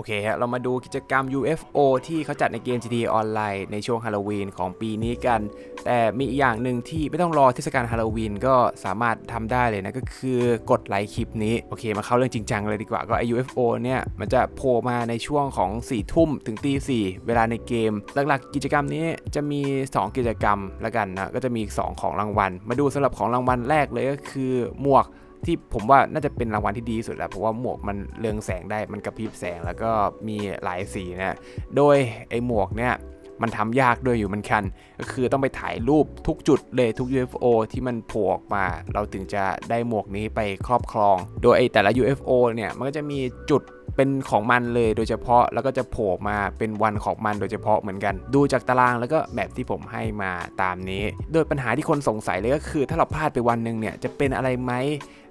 อเคฮะ เรามาดูกิจกรรม UFO ที่เขาจัดในเกม GTA ออนไลน์ในช่วงฮาโลวีนของปีนี้กัน แต่มีอีกอย่างหนึ่งที่ไม่ต้องรอเทศกาลฮาโลวีนก็สามารถทำได้เลยนะ ก็คือกดไลค์คลิปนี้ โอเค มาเข้าเรื่องจริงจังเลยดีกว่า ก็ไอ UFO เนี่ย มันจะโผล่มาในช่วงของ4ี่ทุ่มถึงตีสี่เวลาในเกม หลักๆ กิจกรรมนี้จะมี 2 กิจกรรมล้วกันนะ ก็จะมี 2 ของรางวัล มาดูสำหรับของรางวัลแรกเลยก็คือหมวก ที่ผมว่าน่าจะเป็นรางวัลที่ดีที่สุดแล้วเพราะว่าหมวกมันเรืองแสงได้มันกระพริบแสงแล้วก็มีหลายสีนะโดยไอ้หมวกเนี่ยมันทำยากด้วยอยู่มือนกัน ก็คือต้องไปถ่ายรูปทุกจุดเลยทุก UFO ที่มันโผล่ออกมา เราถึงจะได้หมวกนี้ไปครอบครอง โดยไอ้แต่ละ UFO เนี่ยมันก็จะมีจุดเป็นของมันเลยโดยเฉพาะแล้วก็จะโผล่มาเป็นวันของมันโดยเฉพาะเหมือนกัน ดูจากตารางแล้วก็แบบที่ผมให้มาตามนี้ โดยปัญหาที่คนสงสัยเลยก็คือ ถ้าเราพลาดไปวันหนึ่งเนี่ยจะเป็นอะไรไหม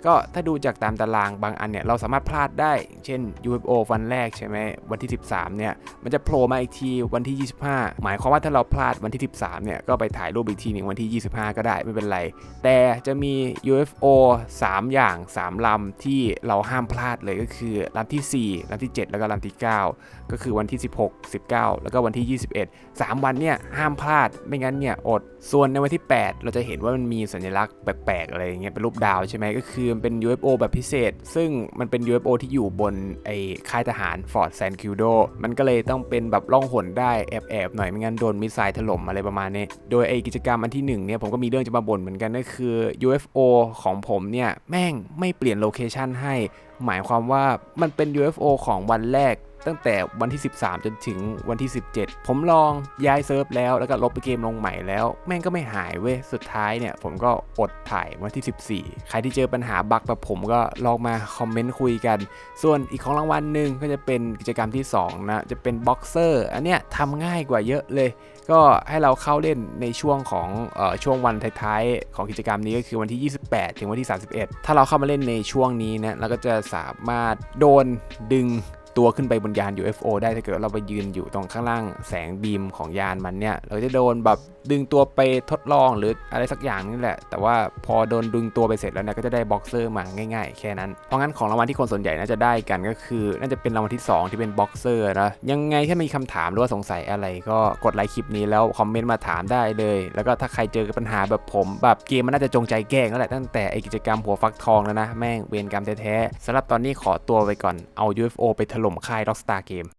ก็ถ้าดูจากตามตารางบางอันเนี่ยเราสามารถพลาดได้ เช่น UFO วันแรกใช่ไหมวันที่ 13เนี่ยมันจะโผล่มาอีกทีวันที่ 25 หมายความว่าถ้าเราพลาดวันที่ 13เนี่ยก็ไปถ่ายรูปอีกทีหนึ่งวันที่ 25 ก็ได้ไม่เป็นไร แต่จะมี UFO 3 อย่าง 3 ลำที่เราห้ามพลาดเลยก็คือลำที่ 4ลำที่ 7 แล้วก็ลำที่ 9 ก็คือวันที่ 16 19 แล้วก็วันที่ 21 3 วันเนี่ยห้ามพลาดไม่งั้นเนี่ยอด ส่วนในวันที่ 8 เราจะเห็นว่ามันมีสัญลักษณ์แปลกๆอะไรอย่างเงี้ยเป็นรูปดาวใช่ไหมก็คือมันเป็น UFO แบบพิเศษ ซึ่งมันเป็น UFO ที่อยู่บนไอ้ค่ายทหารฟอร์ดแซนคิวโดมันก็เลยต้องเป็นแบบล่องหนได้แอบๆหน่อยไม่งั้นโดนมิสไซล์ถล่มอะไรประมาณนี้ โดยไอ้กิจกรรมอันที่หนึ่งเนี่ยผมก็มีเรื่องจะมาบ่นเหมือนกันก็คือ UFO ของผมเนี่ยแม่งไม่เปลี่ยนโลเคชันให้ หมายความว่ามันเป็น UFO ของวันแรก ตั้งแต่วันที่ 13 จนถึงวันที่ 17 ผมลองย้ายเซิร์ฟแล้วแล้วก็ลบเกมลงใหม่แล้ว แม่งก็ไม่หายเว้ย สุดท้ายเนี่ย ผมก็อดถ่ายวันที่ 14 ใครที่เจอปัญหาบั๊กแบบผมก็ลองมาคอมเมนต์คุยกัน ส่วนอีกของรางวัลหนึ่งก็จะเป็นกิจกรรมที่ 2 นะ จะเป็นบ็อกเซอร์อันเนี้ยทำง่ายกว่าเยอะเลย ก็ให้เราเข้าเล่นในช่วงของออช่วงวันท้ายๆของกิจกรรมนี้ก็คือวันที่ 28 ถึงวันที่ 31 ถ้าเราเข้ามาเล่นในช่วงนี้นะเราก็จะสามารถโดนดึง ตัวขึ้นไปบนยาน UFO ได้ถ้าเกิดเราไปยืนอยู่ตรงข้างล่างแสงบีมของยานมันเนี่ย เราจะโดนแบบดึงตัวไปทดลองหรืออะไรสักอย่างนี่แหละ แต่ว่าพอโดนดึงตัวไปเสร็จแล้วเนี่ยก็จะได้บ็อกเซอร์มาง่ายๆ แค่นั้น เพราะงั้นของรางวัลที่คนส่วนใหญ่น่าจะได้กันก็คือ น่าจะเป็นรางวัลที่ 2 ที่เป็นบ็อกเซอร์นะยังไงถ้ามีคำถามหรือว่าสงสัยอะไร ก็กดไลค์คลิปนี้แล้วคอมเมนต์มาถามได้เลย แล้วก็ถ้าใครเจอกับปัญหาแบบผมแบบเกมมันน่าจะจงใจแกล้งแล้วแหละตั้งแต่ไอกิจกรรมหัวฟักทองแล้วนะแม่งเวรกรรมแท้ๆสำหรับตอนนี้ขอตัวไปก่อนเอา UFO ไปถล่มค่าย Rockstar Game